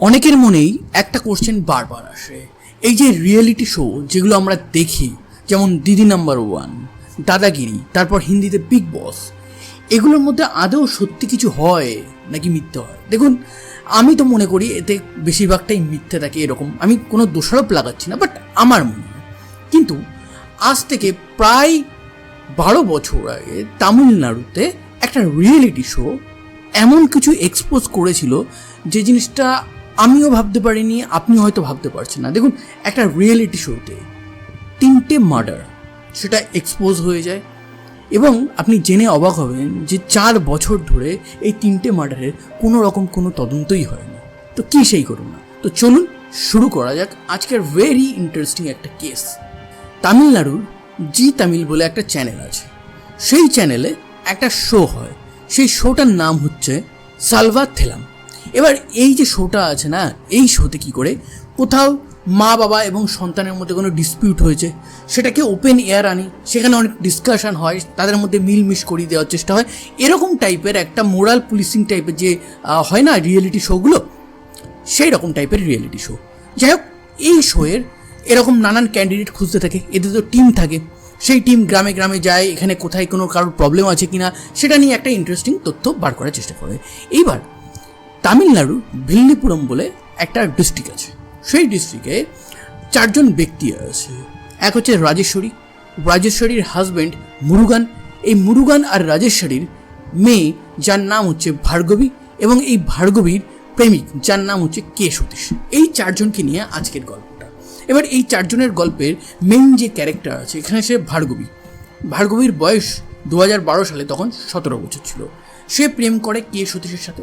অনেকের মনেই একটা কোশ্চেন বারবার আসে। এই যে রিয়েলিটি শো যেগুলো আমরা দেখি, যেমন দিদি নাম্বার ওয়ান দাদাগিরি, তারপর হিন্দিতে বিগ বস এগুলোর মধ্যে আদৌ সত্যি কিছু হয় নাকি মিথ্যে হয়? দেখুন, আমি তো মনে করি এতে বেশিরভাগটাই মিথ্যে থাকে এরকম। আমি কোনো দোষারোপ লাগাচ্ছি না বাট আমার মনে কিন্তু আজ থেকে প্রায় বারো বছর আগে তামিলনাড়ুতে একটা রিয়েলিটি শো এমন কিছু এক্সপোজ করেছিল যে জিনিসটা আমিও ভাবতে পারিনি, আপনি হয়তো ভাবতে পারছেন না। দেখুন, একটা রিয়েলিটি শোতে তিনটে মার্ডার সেটা এক্সপোজ হয়ে যায় এবং আপনি জেনে অবাক হবেন যে চার বছর ধরে এই তিনটে মার্ডারের কোনো রকম কোনো তদন্তই হয়নি। তো কী সেই করুন না তো চলুন শুরু করা যাক আজকের ভেরি ইন্টারেস্টিং একটা কেস তামিলনাড়ুর জি তামিল বলে একটা চ্যানেল আছে। সেই চ্যানেলে একটা শো হয়। সেই শোটার নাম হচ্ছে সালভা থেলাম। এবার এই যে শোটা আছে না, এই শোতে কি করে? কোথাও মা, বাবা এবং সন্তানের মধ্যে কোনো ডিসপিউট হয়েছে? সেটাকে ওপেন এয়ার আনি, সেখানে অনেক ডিসকাশন হয়, তাদের মধ্যে মিলমিশ করিয়ে দেওয়ার চেষ্টা হয়। এরকম টাইপের একটা মোরাল পুলিশিং টাইপের যে হয় না রিয়েলিটি শোগুলো সেই রকম টাইপের রিয়েলিটি শো যাই হোক, এই শোয়ের এরকম নানান ক্যান্ডিডেট খুঁজতে থাকে, এদের তো টিম থাকে। সেই টিম গ্রামে গ্রামে যায়, এখানে কোথায় কোনো কারোর প্রবলেম আছে কিনা, সেটা নিয়ে একটা ইন্টারেস্টিং তথ্য বার করার চেষ্টা করে। এইবার তামিলনাড়ুর ভিল্লিপুরম বলে একটা ডিস্ট্রিক্ট আছে। সেই ডিস্ট্রিক্টে চারজন ব্যক্তি আছে। এক হচ্ছে রাজেশ্বরী। রাজেশ্বরীর হাজব্যান্ড মুরুগান। এই মুরুগান আর রাজেশ্বরীর মেয়ে, যার নাম হচ্ছে ভার্গবী এবং এই ভার্গবীর প্রেমিক, যার নাম হচ্ছে কে সতীশ। এই চারজনকে নিয়ে আজকের গল্পটা। এবার এই চারজনের গল্পের মেইন যে ক্যারেক্টার আছে, এখানে সে ভার্গবী। ভার্গবীর বয়স দু হাজার বারো সালে, তখন সতেরো বছর ছিল। সে প্রেম করে কে সতীশের সাথে?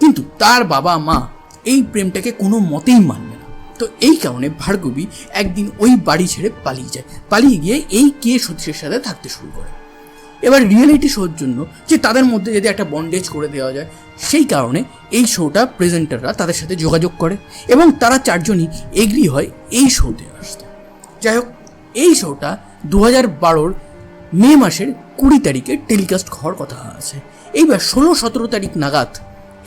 কিন্তু তার বাবা মা এই প্রেমটাকে কোনো মতেই মানবে না। তো এই কারণে ভার্গবী একদিন ওই বাড়ি ছেড়ে পালিয়ে যায়। পালিয়ে গিয়ে এই কে সতীশের সাথে থাকতে শুরু করে। এবার রিয়েলিটি শোর জন্য যে তাদের মধ্যে যদি একটা বন্ডেজ করে দেওয়া যায়, সেই কারণে এই শোটা প্রেজেন্টাররা তাদের সাথে যোগাযোগ করে এবং তারা চারজনই এগ্রি হয় এই শোতে আসতে। যাই হোক, এই শোটা দু হাজার বারোর মে মাসের কুড়ি তারিখে টেলিকাস্ট হওয়ার কথা আছে। এইবার ষোলো সতেরো তারিখ নাগাদ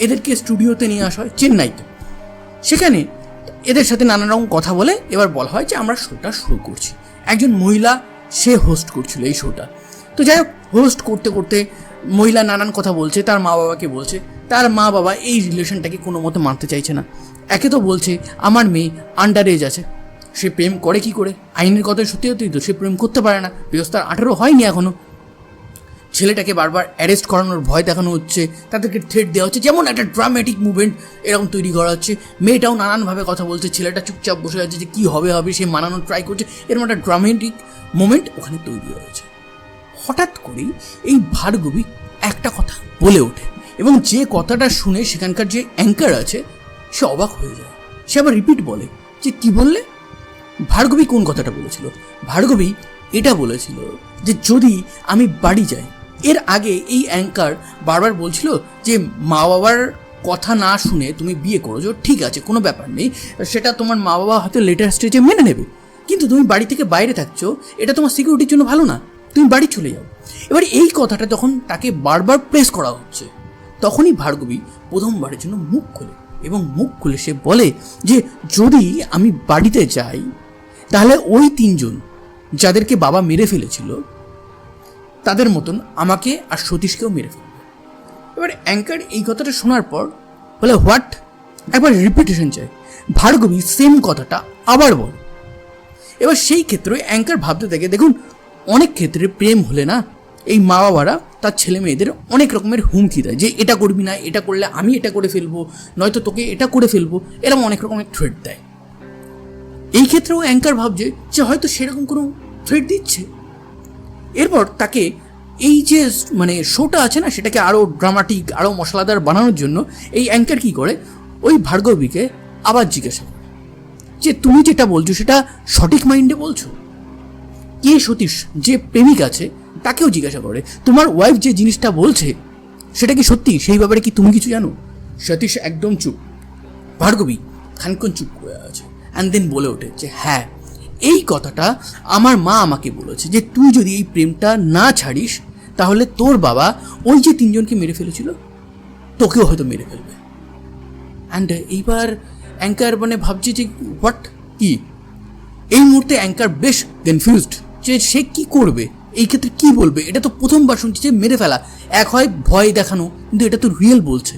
এদেরকে স্টুডিওতে নিয়ে আসা হয় চেন্নাইতে। সেখানে এদের সাথে নানা রকম কথা বলে এবার বলা হয় যে আমরা শোটা শুরু করছি। একজন মহিলা, সে হোস্ট করছিল এই শোটা তো যাই হোক হোস্ট করতে করতে মহিলা নানান কথা বলছে, তার মা বাবাকে বলছে। তার মা বাবা এই রিলেশনটাকে কোনো মতে মানতে চাইছে না। একে তো বলছে, আমার মেয়ে আন্ডার এজ আছে। সে প্রেম করে কি করে? আইনের কথা সত্যি সত্যি তো সে প্রেম করতে পারে না। বিকজ তার আঠেরো হয়নি এখনও। ছেলেটাকে বারবার অ্যারেস্ট করানোর ভয় দেখানো হচ্ছে, তাদেরকে থ্রেট দেওয়া হচ্ছে, যেমন একটা ড্রামেটিক মুভমেন্ট এরকম তৈরি করা হচ্ছে। মেয়েটাও নানানভাবে কথা বলছে, ছেলেটা চুপচাপ বসে আছে যে কী হবে হবে, সে মানানোর ট্রাই করছে। এরকম একটা ড্রামেটিক মোমেন্ট ওখানে তৈরি হয়েছে। হঠাৎ করেই এই ভার্গবী একটা কথা বলে ওঠে এবং যে কথাটা শুনে সেখানকার যে অ্যাঙ্কার আছে, সে অবাক হয়ে যায়। সে আবার রিপিট বলে যে, কি বললে? ভার্গবী কোন কথাটা বলেছিল? ভার্গবী এটা বলেছিল যে, যদি আমি বাড়ি যাই এর আগে এই অ্যাঙ্কার বারবার বলছিল যে মা বাবার কথা না শুনে তুমি বিয়ে করেছ ঠিক আছে, কোনো ব্যাপার নেই। সেটা তোমার মা বাবা হয়তো লেটার স্টেজে মেনে নেবে। কিন্তু তুমি বাড়ি থেকে বাইরে থাকছো, এটা তোমার সিকিউরিটির জন্য ভালো না। তুমি বাড়ি চলে যাও। এবার এই কথাটা তখন তাকে বারবার প্রেস করা হচ্ছে, তখনই ভার্গবী প্রথমবারের জন্য মুখ খোলে এবং মুখ খুলে সে বলে যে, যদি আমি বাড়িতে যাই, তাহলে ওই তিনজন যাদেরকে বাবা মেরে ফেলেছিল তাদের মতন আমাকে আর সতীশকেও মেরে ফেলবে। এবার অ্যাঙ্কার এই কথাটা শোনার পর, বলে, হোয়াট? একবার রিপিটেশন চাই। ভার্গবী সেম কথাটা আবার বলে। এবার সেই ক্ষেত্রে অ্যাঙ্কার ভাবতে থাকে, দেখুন, অনেক ক্ষেত্রে প্রেম হলে না, এই মা বাবারা তার ছেলে মেয়েদের অনেক রকমের হুমকি দেয়, যে এটা করবি না, এটা করলে আমি এটা করে ফেলব, নয়তো তোকে এটা করে ফেলব, এরকম অনেক রকমের থ্রেট দেয়। এই ক্ষেত্রেও অ্যাঙ্কার ভাবছে যে হয়তো সেরকম কোনো থ্রেট দিচ্ছে। এরপর তাকে এই যে মানে শোটা আছে না, সেটাকে আরও ড্রামাটিক আরও মশলাদার বানানোর জন্য এই অ্যাঙ্কার কী করে? ওই ভার্গবীকে আবার জিজ্ঞাসা করে। যে তুমি যেটা বলছো সেটা সঠিক মাইন্ডে বলছো? কে সতীশ, যে প্রেমিক আছে, তাকেও জিজ্ঞাসা করে। তোমার ওয়াইফ যে জিনিসটা বলছে, সেটা কি সত্যি? সেই ব্যাপারে কি তুমি কিছু জানো? সতীশ একদম চুপ। ভার্গবী খানিকক্ষণ চুপ করে আছে। অ্যান্ড দেন বলে ওঠে যে হ্যাঁ এই কথাটা আমার মা আমাকে বলেছে যে, তুই যদি এই প্রেমটা না ছাড়িস, তাহলে তোর বাবা ওই যে তিনজনকে মেরে ফেলেছিল, তোকেও হয়তো মেরে ফেলবে। অ্যান্ড এইবার অ্যাঙ্কার মানে ভাবছে যে হোয়াট কি? এই মুহূর্তে অ্যাঙ্কার বেশ কনফিউজড যে, সে কি করবে? এই ক্ষেত্রে কি বলবে? এটা তো প্রথমবার শুনছি যে মেরে ফেলা। এক হয় ভয় দেখানো, কিন্তু এটা তো রিয়েল বলছে।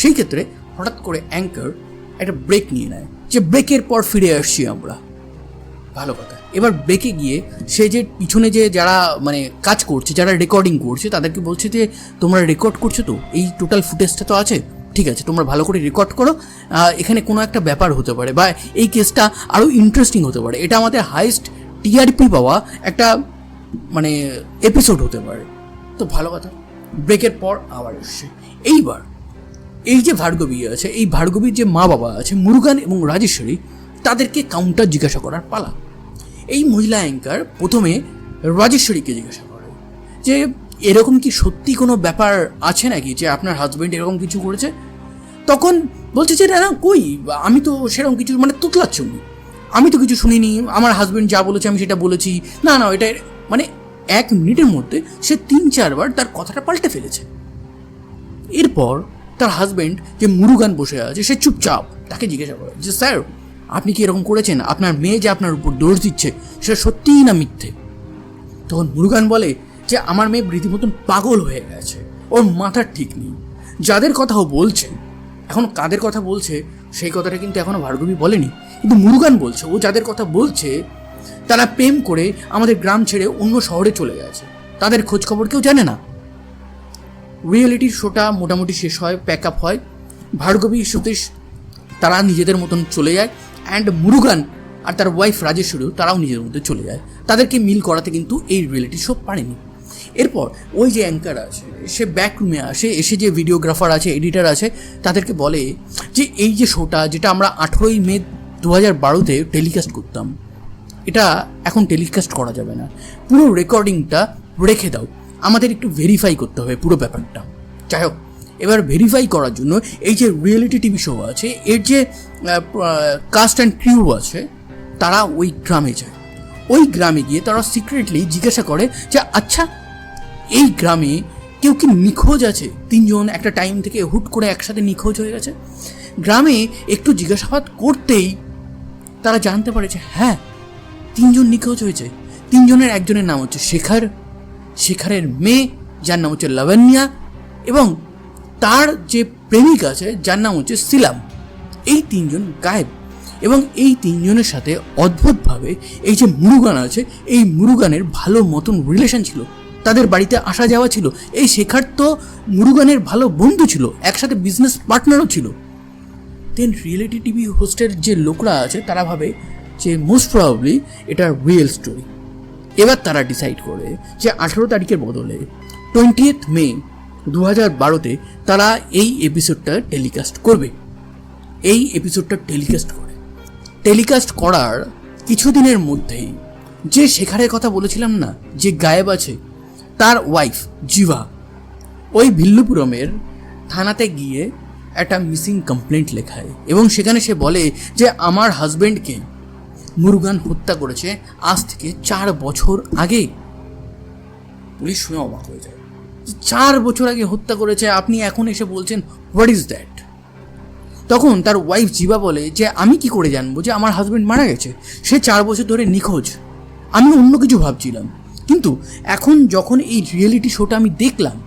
সেই ক্ষেত্রে হঠাৎ করে অ্যাঙ্কার একটা ব্রেক নিয়ে নেয়, যে ব্রেকের পর ফিরে আসছি আমরা। ভালো কথা। এবার ব্রেকে গিয়ে সে যে পিছনে যে যারা মানে কাজ করছে, যারা রেকর্ডিং করছে, তাদেরকে বলছে যে, তোমরা রেকর্ড করছ তো? এই টোটাল ফুটেজটা তো আছে? ঠিক আছে, তোমরা ভালো করে রেকর্ড করো। এখানে কোনো একটা ব্যাপার হতে পারে বা এই কেসটা আরও ইন্টারেস্টিং হতে পারে। এটা আমাদের হাইস্ট টিআরপি পাওয়া একটা মানে এপিসোড হতে পারে। তো ভালো কথা। ব্রেকের পর আবার এসছে। এইবার এই যে ভার্গবী আছে, এই ভার্গবীর যে মা বাবা আছে, মুরুগান এবং রাজেশ্বরী, তাদেরকে কাউন্টার জিজ্ঞাসা করার পালা। এই মহিলা অ্যাঙ্কার প্রথমে রাজেশ্বরীকে জিজ্ঞাসা করে যে, এরকম কি সত্যি কোনো ব্যাপার আছে নাকি যে আপনার হাজবেন্ড এরকম কিছু করেছে? তখন বলছে যে, না কই? আমি তো সেরকম কিছু মানে তুতলাচ্ছ আমি তো কিছু শুনিনি। আমার হাজব্যান্ড যা বলেছে, আমি সেটা বলেছি। না না, এটা মানে এক মিনিটের মধ্যে সে তিন, চারবার তার কথাটা পাল্টে ফেলেছে। এরপর তার হাজবেন্ড যে মুরুগান বসে আছে, সে চুপচাপ তাকে জিজ্ঞাসা করে যে, স্যার আপনি কি এরকম করেছেন? আপনার মেয়ে যে আপনার উপর দোষ দিচ্ছে, সেটা সত্যিই না মিথ্যে? তখন মুরুগান বলে যে, আমার মেয়ে রীতিমতন পাগল হয়ে গেছে। ওর মাথার ঠিক নেই। যাদের কথা ও বলছে, এখন কাদের কথা বলছে, সেই কথাটা কিন্তু এখনও ভার্গবী বলেনি। কিন্তু মুরুগান বলছে, ও যাদের কথা বলছে, তারা প্রেম করে আমাদের গ্রাম ছেড়ে অন্য শহরে চলে গেছে। তাদের খোঁজ খবর কেউ জানে না? রিয়েলিটির শোটা মোটামুটি শেষ হয় প্যাক আপ হয়। ভার্গবী, সতীশ, তারা নিজেদের মতন চলে যায়। অ্যান্ড মুরুগান আর তার ওয়াইফ রাজেশ্বরীও তারাও নিজের মধ্যে চলে যায়। তাদেরকে মিল করাতে কিন্তু এই রিয়েলিটি শো পারেনি। এরপর ওই যে অ্যাঙ্কার আছে, সে ব্যাক রুমে আসে, এসে যে ভিডিওগ্রাফার আছে এডিটার আছে, তাদেরকে বলে যে এই যে শোটা যেটা আমরা আঠেরোই মে দু হাজার বারোতে টেলিকাস্ট করতাম, এটা এখন টেলিকাস্ট করা যাবে না। পুরো রেকর্ডিংটা রেখে দাও। আমাদের একটু ভেরিফাই করতে হবে পুরো ব্যাপারটা। যাই হোক। এবার ভেরিফাই করার জন্য এই যে রিয়েলিটি টিভি শো আছে, এর যে কাস্ট অ্যান্ড ক্রিউ আছে, তারা ওই গ্রামে যায়। ওই গ্রামে গিয়ে তারা সিক্রেটলি জিজ্ঞাসা করে যে আচ্ছা এই গ্রামে কেউ কি নিখোঁজ আছে? তিনজন একটা টাইম থেকে হুট করে একসাথে নিখোঁজ হয়ে গেছে। গ্রামে একটু জিজ্ঞাসাবাদ করতেই তারা জানতে পারে যে হ্যাঁ তিনজন নিখোঁজ হয়েছে। তিনজনের একজনের নাম হচ্ছে শেখর। শেখরের মেয়ে, যার নাম হচ্ছে লাবণ্যা এবং তার যে প্রেমিক আছে, যার নাম হচ্ছে সিলাম। এই তিনজন গায়েব এবং এই তিনজনের সাথে অদ্ভুতভাবে এই যে মুরুগান আছে, এই মুরুগানের ভালো মতন রিলেশন ছিল। তাদের বাড়িতে আসা যাওয়া ছিল। এই শেখার তো মুরুগানের ভালো বন্ধু ছিল, একসাথে বিজনেস পার্টনারও ছিল। দেন রিয়েলিটি টিভি হোস্টের যে লোকরা আছে, তারা ভাবে যে মোস্ট প্রবাবলি এটা রিয়েল স্টোরি এবার তারা ডিসাইড করে যে আঠেরো তারিখের বদলে টোয়েন্টিয়েথ মে দু হাজার বারোতে তারা এই এপিসোডটা টেলিকাস্ট করবে। এই এপিসোডটা টেলিকাস্ট করে। টেলিকাস্ট করার কিছুদিনের মধ্যেই যে শেখারের কথা বলেছিলাম না, যে গায়েব আছে, তার ওয়াইফ জিভা ওই ভিল্লুপুরমের থানাতে গিয়ে একটা মিসিং কমপ্লেন্ট লেখায় এবং সেখানে সে বলে যে, আমার হাজব্যান্ডকে মুরগান হত্যা করেছে আজ থেকে চার বছর আগে। পুলিশ শুনে অবাক হয়ে যায়। চার বছর আগে হত্যা করেছে, আপনি এখন এসে বলছেন হোয়াট ইজ দ্যাট তখন তার ওয়াইফ জিবা বলে যে, আমি কি করে জানব যে আমার হাজব্যান্ড মারা গেছে? সে চার বছর ধরে নিখোঁজ। আমি অন্য কিছু ভাবছিলাম। কিন্তু এখন যখন এই রিয়েলিটি শোটা আমি দেখলাম,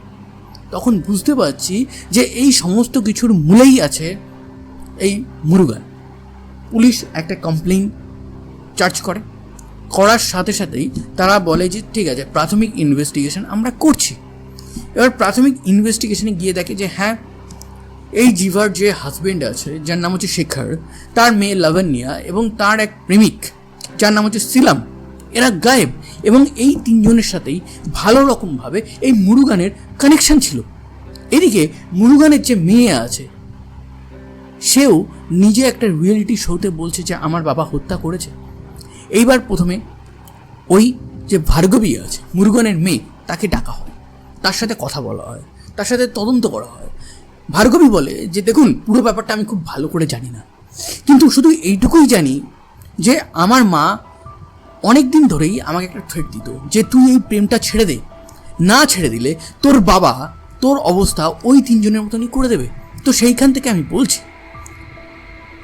তখন বুঝতে পারছি যে এই সমস্ত কিছুর মূলেই আছে এই মুরুগান। পুলিশ একটা কমপ্লেন চার্জ করে। করার সাথে সাথেই তারা বলে যে, ঠিক আছে, প্রাথমিক ইনভেস্টিগেশন আমরা করছি। এবার প্রাথমিক ইনভেস্টিগেশনে গিয়ে দেখে যে হ্যাঁ এই জিভার যে হাজবেন্ড আছে, যার নাম হচ্ছে শেখর, তার মেয়ে লাবণ্যা এবং তার এক প্রেমিক, যার নাম হচ্ছে সিলাম, এরা গায়েব এবং এই তিনজনের সাথেই ভালো রকমভাবে এই মুরুগানের কানেকশন ছিল। এদিকে মুরুগানের যে মেয়ে আছে, সেও নিজে একটা রিয়েলিটি শোতে বলছে যে, আমার বাবা হত্যা করেছে। এইবার প্রথমে ওই যে ভার্গবী আছে, মুরুগানের মেয়ে, তাকে ডাকা হয়। তার সাথে কথা বলা হয়, তার সাথে তদন্ত করা হয়। ভার্গবী বলে যে, দেখুন, পুরো ব্যাপারটা আমি খুব ভালো করে জানি না। কিন্তু শুধু এইটুকুই জানি যে, আমার মা অনেক দিন ধরেই আমাকে একটা থ্রেট দিত যে, তুই এই প্রেমটা ছেড়ে দে, না ছেড়ে দিলে তোর বাবা, তোর অবস্থা ওই তিনজনের মতনই করে দেবে। তো সেইখান থেকে আমি বলছি,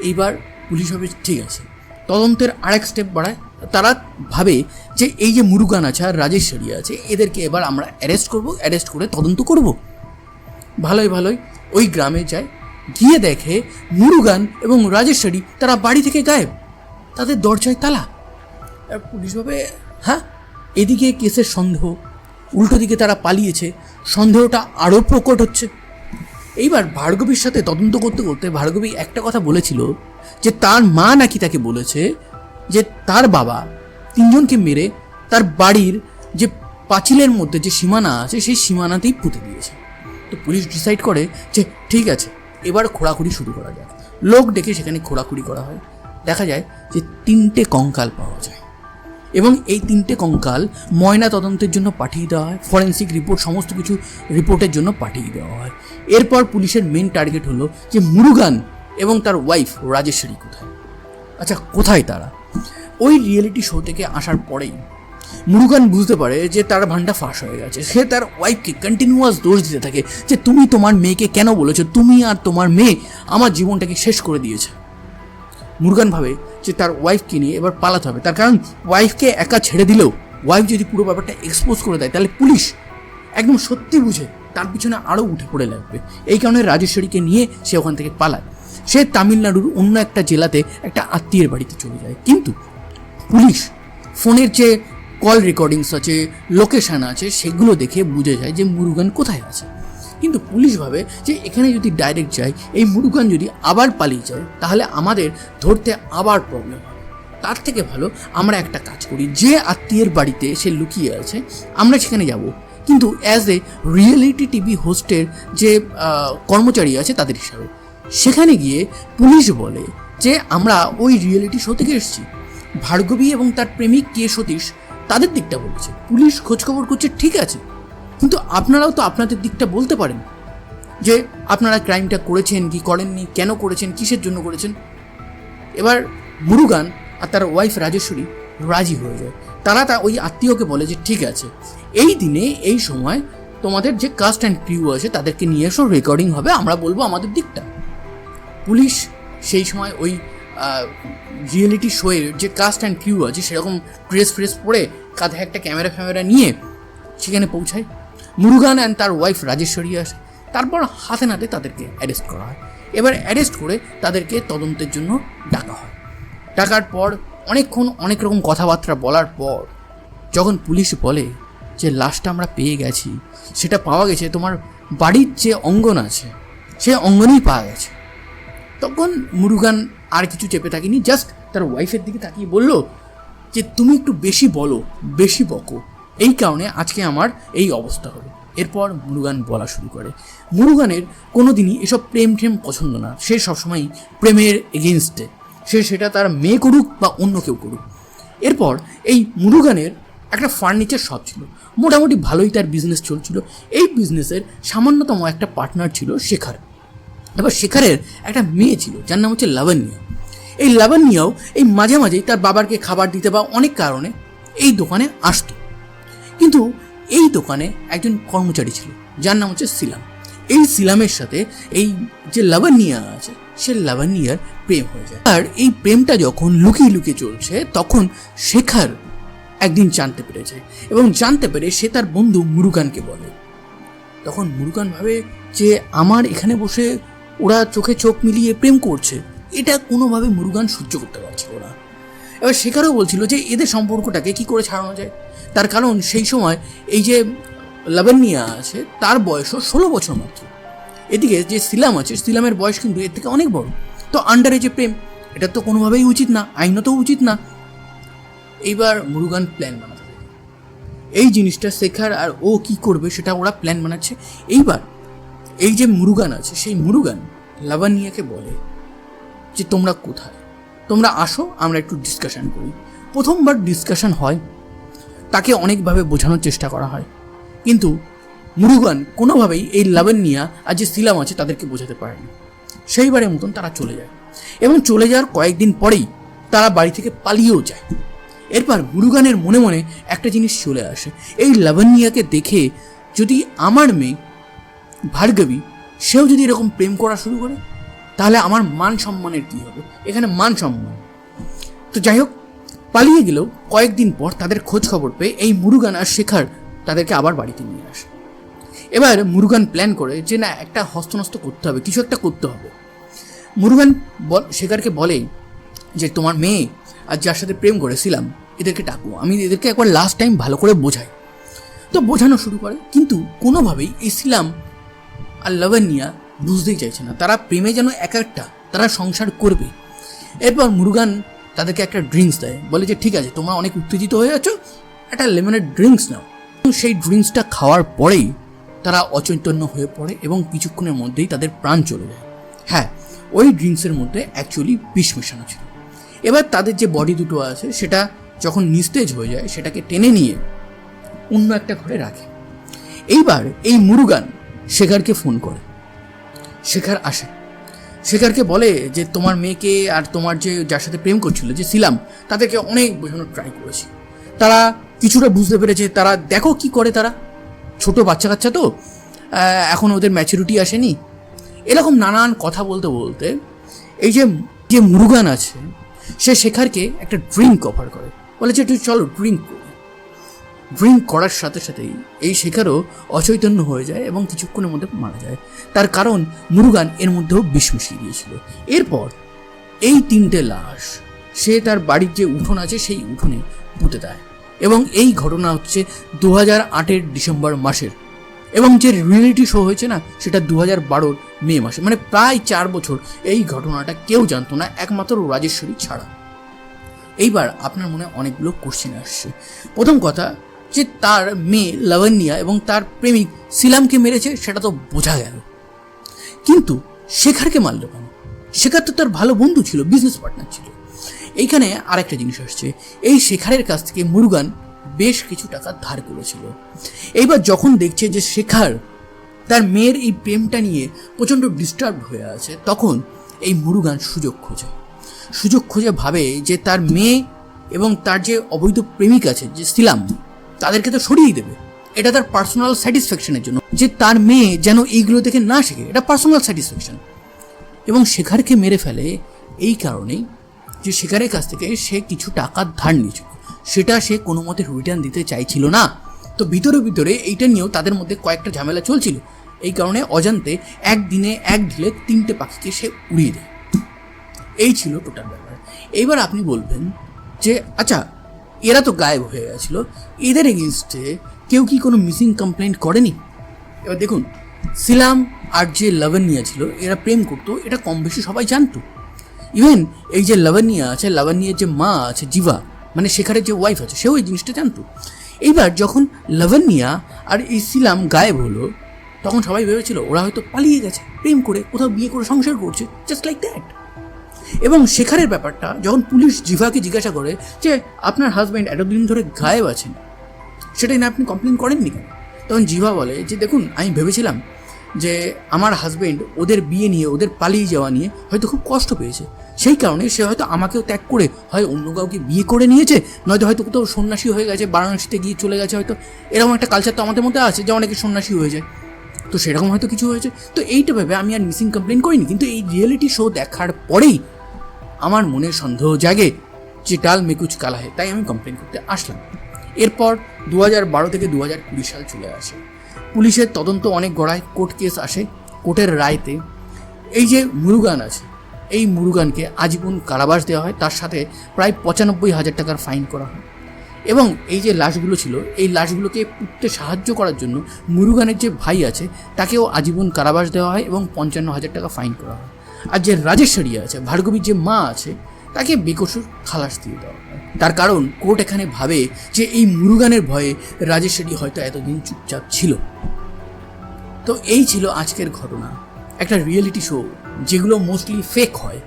এইবার পুলিশ হবে ঠিক আছে। তদন্তের আরেক স্টেপ বাড়ায় তারা ভাবে যে এই যে মুরুগান আছে আর রাজেশ্বরী আছে, এদেরকে এবার আমরা অ্যারেস্ট করব অ্যারেস্ট করে তদন্ত করব। ভালোই ভালোই। ওই গ্রামে যায়, গিয়ে দেখে মুরুগান এবং রাজেশ্বরী তারা বাড়ি থেকে গায়েব। তাদের দরজায় তালা। পুলিশ ভাবে হ্যাঁ এদিকে কেসের সন্দেহ। উল্টো দিকে তারা পালিয়েছে। সন্দেহটা আরও প্রকট হচ্ছে। এইবার ভার্গবীর সাথে তদন্ত করতে করতে ভার্গবী একটা কথা বলেছিল যে তার মা নাকি তাকে বলেছে যে তার বাবা তিনজনকে মেরে তার বাড়ির যে পাঁচিলের মধ্যে যে সীমানা আছে, সেই সীমানাতেই পুঁতে দিয়েছে। তো পুলিশ ডিসাইড করে যে ঠিক আছে, এবার খোঁড়াখুড়ি শুরু করা যায় লোক ডেকে সেখানে খোঁড়াখুড়ি করা হয়। দেখা যায় যে তিনটে কঙ্কাল পাওয়া যায় এবং এই তিনটে কঙ্কাল ময়না তদন্তের জন্য পাঠিয়ে দেওয়া হয়, ফরেন্সিক রিপোর্ট, সমস্ত কিছু রিপোর্টের জন্য পাঠিয়ে দেওয়া হয়। এরপর পুলিশের মেন টার্গেট হলো যে মুরুগান এবং তার ওয়াইফ রাজেশ্বরী কোথায়? আচ্ছা কোথায় তারা? ওই রিয়েলিটি শো থেকে আসার পরেই মুরুগান বুঝতে পারে যে তার ভান্ডা ফাঁস হয়ে গেছে। সে তার ওয়াইফকে কন্টিনিউয়াস দোষ দিতে থাকে যে তুমি তোমার মেয়েকে কেন বলেছ? তুমি আর তোমার মেয়ে আমার জীবনটাকে শেষ করে দিয়েছে। মুরগান ভাবে যে তার ওয়াইফকে নিয়ে এবার পালাতে হবে। তার কারণ ওয়াইফকে একা ছেড়ে দিলেও ওয়াইফ যদি পুরো ব্যাপারটা এক্সপোজ করে দেয়, তাহলে পুলিশ একদম সত্যি বুঝে তার পিছনে আরও উঠে পড়ে লাগবে। এই কারণে রাজেশ্বরীকে নিয়ে সে ওখান থেকে পালায়। সে তামিলনাড়ুর অন্য একটা জেলাতে একটা আত্মীয়ের বাড়িতে চলে যায়। কিন্তু পুলিশ ফোনের যে কল রেকর্ডিংস আছে, লোকেশান আছে, সেগুলো দেখে বুঝে যায় যে মুরুগান কোথায় আছে। কিন্তু পুলিশ ভাবে যে এখানে যদি ডাইরেক্ট যায়, এই মুরুগান যদি আবার পালিয়ে যায়, তাহলে আমাদের ধরতে আবার প্রবলেম হবে। তার থেকে ভালো আমরা একটা কাজ করি, যে আত্মীয়ের বাড়িতে সে লুকিয়ে আছে, আমরা সেখানে যাব। কিন্তু অ্যাজ এ রিয়েলিটি টিভি হোস্টের যে কর্মচারী আছে, তাদের হিসাবে সেখানে গিয়ে পুলিশ বলে যে আমরা ওই রিয়েলিটি শো থেকে এসেছি। ভার্গবী এবং তার প্রেমিক কে সতীশ তাদের দিকটা বলেছে। পুলিশ খোঁজখবর করছে, ঠিক আছে। কিন্তু আপনারাও তো আপনাদের দিকটা বলতে পারেন যে আপনারা ক্রাইমটা করেছেন, কি করেননি, কেন করেছেন, কিসের জন্য করেছেন? এবার মুরুগান আর তার ওয়াইফ রাজেশ্বরী রাজি হয়ে যায়। তারা তা ওই আত্মীয়কে বলে যে, ঠিক আছে, এই দিনে, এই সময় তোমাদের যে কাস্ট অ্যান্ড ক্রিউ আছে, তাদেরকে নিয়ে এসো রেকর্ডিং হবে, আমরা বলব আমাদের দিকটা। পুলিশ সেই সময় ওই রিয়েলিটি শোয়ের যে কাস্ট অ্যান্ড ক্রিউ আছে, সেরকম ড্রেস ফ্রেস পরে কাঁধে একটা ক্যামেরা ফ্যামেরা নিয়ে সেখানে পৌঁছায়। মুরুগান অ্যান্ড তার ওয়াইফ রাজেশ্বরী আসে। তারপর হাতে নাতে তাদেরকে অ্যারেস্ট করা হয়। এবার অ্যারেস্ট করে তাদেরকে তদন্তের জন্য ডাকা হয়। ডাকার পর অনেকক্ষণ অনেক রকম কথাবার্তা বলার পর যখন পুলিশ বলে যে লাশটা আমরা পেয়ে গেছি, সেটা পাওয়া গেছে, তোমার বাড়ির যে অঙ্গন আছে, সে অঙ্গনেই পাওয়া গেছে। তখন মুরুগান আর কিছু চেপে থাকেনি জাস্ট তার ওয়াইফের দিকে তাকিয়ে বলল যে, তুমি একটু বেশি বলো, বেশি বকো। এই কারণে আজকে আমার এই অবস্থা হলো এরপর মুরুগান বলা শুরু করে। মুরুগানের কোনো দিনই এসব প্রেম ঠেম পছন্দ না। সে সবসময় প্রেমের এগেনস্টে সে সেটা তার মেয়ে করুক বা অন্য কেউ করুক। এরপর এই মুরুগানের একটা ফার্নিচার শপ ছিল। মোটামুটি ভালোই তার বিজনেস চলছিল। এই বিজনেসের সামান্যতম একটা পার্টনার ছিল শেখার। এবার শেখারের একটা মেয়ে ছিল, যার নাম হচ্ছে লাবণ্য। এই লাবণ্যাও এই মাঝে মাঝেই তার বাবাকে খাবার দিতে বা অনেক কারণে এই দোকানে আসতো। কিন্তু এই দোকানে একজন কর্মচারী ছিল, যার নাম হচ্ছে সিলাম। এই সিলামের সাথে এই যে লাবণ্যা আছে, সে লাবণ্যার প্রেম হয়ে যায়। আর এই প্রেমটা যখন লুকিয়ে লুকিয়ে চলছে, তখন শেখার একদিন জানতে পেরেছে এবং জানতে পেরে সে তার বন্ধু মুরুগানকে বলে। তখন মুরুগান ভাবে যে, আমার এখানে বসে ওরা চোখে চোখ মিলিয়ে প্রেম করছে। এটা কোনোভাবে মুরুগান সহ্য করতে পারছিল না। এবার শেখারও বলছিল যে এদের সম্পর্কটাকে কি করে ছাড়ানো যায়? তার কারণ সেই সময় এই যে লাবণ্যা আছে, তার বয়সও ষোলো বছর মাত্র। এদিকে যে সিলাম আছে, সিলামের বয়স কিন্তু এর থেকে অনেক বড়। তো আন্ডারে যে প্রেম, এটা তো কোনোভাবেই উচিত না আইনত উচিত না। এইবার মুরুগান প্ল্যান বানাতে এই জিনিসটা শেখার আর ও কি করবে সেটা ওরা প্ল্যান বানাচ্ছে। এইবার এই যে মুরুগান আছে, সেই মুরুগান লাবানিয়াকে বলে যে, তোমরা কোথায়? তোমরা আসো, আমরা একটু ডিসকাশন করি। প্রথমবার ডিসকাশন হয়, তাকে অনেকভাবে বোঝানোর চেষ্টা করা হয়। কিন্তু মুরুগান কোনোভাবেই এই লাবণ্যা আর যে সিলাম আছে, তাদেরকে বোঝাতে পারেনি সেইবারের মতন তারা চলে যায় এবং চলে যাওয়ার কয়েকদিন পরেই তারা বাড়ি থেকে পালিয়েও যায়। এরপর মুরুগানের মনে মনে একটা জিনিস চলে আসে। এই লাবণ্যাকে দেখে যদি আমার মেয়ে ভার্গবী, সেও যদি এরকম প্রেম করা শুরু করে, তাহলে আমার মান সম্মানের কী হবে? এখানে মান সম্মান। তো যাই হোক, পালিয়ে গেলেও কয়েকদিন পর তাদের খোঁজ খবর পেয়ে এই মুরুগান আর শেখার তাদেরকে আবার বাড়িতে নিয়ে আসে। এবার মুরুগান প্ল্যান করে যে, না, একটা হস্তনস্ত করতে হবে, কিছু একটা করতে হবে। মুরুগান শেখারকে বলে যে, তোমার মেয়ে আর যার সাথে প্রেম করেছিলাম, এদেরকে ডাকো। আমি এদেরকে একবার লাস্ট টাইম ভালো করে বোঝাই। তো বোঝানো শুরু করে, কিন্তু কোনোভাবেই ইসলাম আর লাভানিয়া বুঝতেই চাইছে না। তারা প্রেমে যেন এক একটা তারা সংসার করবে। এরপর মুরুগান তাদেরকে একটা ড্রিঙ্কস দেয়। বলে যে, ঠিক আছে, তোমরা অনেক উত্তেজিত হয়ে আছো, একটা লেমনের ড্রিঙ্কস নাও। সেই ড্রিঙ্কসটা খাওয়ার পরেই তারা অচৈতন্য হয়ে পড়ে এবং কিছুক্ষণের মধ্যেই তাদের প্রাণ চলে যায়। হ্যাঁ ওই ড্রিঙ্কসের মধ্যে অ্যাকচুয়ালি বিষ মেশানো ছিল। এবার তাদের যে বডি দুটো আছে, সেটা যখন নিস্তেজ হয়ে যায়, সেটাকে টেনে নিয়ে অন্য একটা ঘরে রাখে। এইবার এই মুরুগান শেখারকে ফোন করে। শেখার আসে। শেখারকে বলে যে, তোমার মেয়েকে আর তোমার যে, যার সাথে প্রেম করছিল, যে ছিলাম তাদেরকে অনেক বোঝানোর ট্রাই করেছি। তারা কিছুটা বুঝতে পেরেছে, তারা দেখো কি করে তারা। ছোট বাচ্চা কাচ্চা তো এখন ওদের ম্যাচুরিটি আসেনি। এরকম নানান কথা বলতে বলতে, এই যে যে মুরুগান আছে, সে শেখারকে একটা ড্রিঙ্ক অফার করে। বলে যে, তুই চলো ড্রিঙ্ক ড্রিঙ্ক করার সাথে সাথেই এই শেখারও অচৈতন্য হয়ে যায় এবং কিছুক্ষণের মধ্যে মারা যায়। তার কারণ মুরুগান এর মধ্যেও বিষ মিশিয়ে দিয়েছিল। এরপর এই তিনটে লাশ, সে তার বাড়ির যে উঠোন আছে সেই উঠোনে পুঁতে দেয় এবং এই ঘটনা হচ্ছে দু হাজার আটের ডিসেম্বর মাসের এবং যে রিয়েলিটি শো হয়েছে না, সেটা দু হাজার বারোর মে মাসে। মানে প্রায় চার বছর এই ঘটনাটা কেউ জানতো না, একমাত্র রাজেশ্বরী ছাড়া। এইবার আপনার মনে অনেকগুলো কোশ্চেন আসছে। প্রথম কথা যে তার মেয়ে লাবণ্যা এবং তার প্রেমিক সিলামকে মেরেছে, সেটা তো বোঝা গেল। কিন্তু শেখারকে মারল কেন? শেখার তো তার ভালো বন্ধু ছিল বিজনেস পার্টনার ছিল। এইখানে আরেকটা জিনিস আসছে। এই শেখারের কাছ থেকে মুরগান বেশ কিছু টাকা ধার করেছিল। এইবার যখন দেখছে যে শেখার তার মেয়ের এই প্রেমটা নিয়ে প্রচণ্ড ডিস্টার্ব হয়ে আছে, তখন এই মুরুগান সুযোগ খোঁজে। সুযোগ খোঁজে ভাবে যে তার মেয়ে এবং তার যে অবৈধ প্রেমিক আছে, যে সিলাম তাদেরকে তো সরিয়ে দেবে। এটা তার পার্সোনাল স্যাটিসফ্যাকশনের জন্য যে তার মেয়ে যেন এইগুলো দেখে না শেখে। এটা পার্সোনাল স্যাটিসফ্যাকশন এবং শেখারকে মেরে ফেলে এই কারণেই যে শেখারের কাছ থেকে সে কিছু টাকা ধার নিয়েছিল। সেটা সে কোনো মতে রিটার্ন দিতে চাইছিল না। তো ভিতরে ভিতরে এইটা নিয়েও তাদের মধ্যে কয়েকটা ঝামেলা চলছিল। এই কারণে অজান্তে একদিনে এক ঢিলে তিনটে পাখিকে সে উড়িয়ে দেয়। এই ছিল টোটাল ব্যাপার। এইবার আপনি বলবেন যে আচ্ছা এরা তো গায়েব হয়ে গেছিল। এদের এগেনস্টে কেউ কি কোনো মিসিং কমপ্লেন্ট করেনি? এবার দেখুন, সিলাম আর যে লাভানিয়া ছিল, এরা প্রেম করতো, এটা কম বেশি সবাই জানতো। ইভেন এই যে লাভানিয়া আছে, লাভানিয়ার যে মা আছে, জিভা মানে শেখারের যে ওয়াইফ আছে, সেও এই জিনিসটা জানতো। এইবার যখন লাভানিয়া আর এই সিলাম গায়েব হলো, তখন সবাই ভেবেছিল, ওরা হয়তো পালিয়ে গেছে, প্রেম করে, কোথাও বিয়ে করে, সংসার করছে জাস্ট লাইক দ্যাট এবং শেখারের ব্যাপারটা যখন পুলিশ জিভাকে জিজ্ঞাসা করে যে আপনার হাজব্যান্ড এতদিন ধরে গায়েব আছেন সেটাই না আপনি কমপ্লেন করেননি কেন? তখন জিভা বলে যে, দেখুন, আমি ভেবেছিলাম যে আমার হাজব্যান্ড ওদের বিয়ে নিয়ে, ওদের পালিয়ে যাওয়া নিয়ে হয়তো খুব কষ্ট পেয়েছে। সেই কারণে সে হয়তো আমাকেও ত্যাগ করে, হয় অন্য কাউকে বিয়ে করে নিয়েছে, নয়তো হয়তো কোথাও সন্ন্যাসী হয়ে গেছে, বারাণসীতে গিয়ে চলে গেছে হয়তো। এরকম একটা কালচার তো আমাদের মধ্যে আছে যে অনেকে সন্ন্যাসী হয়ে যায়। তো সেরকম হয়তো কিছু হয়েছে। তো এইটা ভেবে আমি আর মিসিং কমপ্লেন করিনি। কিন্তু এই রিয়েলিটি শো দেখার পরেই আমার মনে সন্দেহ জাগে যে ডাল মেকুচ কালা হয়, তাই আমি কমপ্লেন করতে আসলাম। এরপর দু হাজার বারো থেকে দু হাজার কুড়ি সাল চলে আসে। পুলিশের তদন্ত অনেক গড়ায় কোর্ট কেস আসে, কোর্টের রায়তে। এই যে মুরুগান আছে, এই মুরুগানকে আজীবন কারাবাস দেওয়া হয়, তার সাথে প্রায় পঁচানব্বই হাজার টাকার ফাইন করা হয়। এবং এই যে লাশগুলো ছিল, এই লাশগুলোকে পুঁততে সাহায্য করার জন্য মুরুগানের যে ভাই আছে, তাকেও আজীবন কারাবাস দেওয়া হয় এবং পঞ্চান্ন হাজার টাকা ফাইন করা হয়। আর যে রাজেশ্বরী আছে, ভার্গবীর যে মা আছে, তাকে বেকসুর খালাস দিয়ে দেওয়া তার কারণ কোর্ট এখানে ভাবে যে এই মুরুগানের ভয়ে রাজেশ্বরী হয়তো এতদিন চুপচাপ ছিল। তো এই ছিল আজকের ঘটনা। একটা রিয়েলিটি শো যেগুলো মোস্টলি ফেক হয়।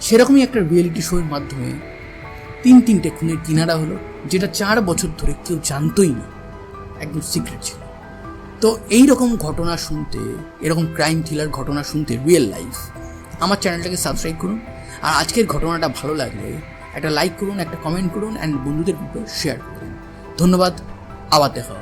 সেরকমই একটা রিয়েলিটি শোর মাধ্যমে তিন তিনটে খুনের কিনারা হলো, যেটা চার বছর ধরে কেউ জানতোই না। একদম সিক্রেট ছিল। তো এই রকম ঘটনা শুনতে, এরকম ক্রাইম থ্রিলার ঘটনা শুনতে রিয়েল লাইফ আমার চ্যানেলটাকে সাবস্ক্রাইব করুন। আর আজকের ঘটনাটা ভালো লাগলে একটা লাইক করুন, একটা কমেন্ট করুন অ্যান্ড বন্ধুদের শেয়ার করুন। ধন্যবাদ, আবার দেখা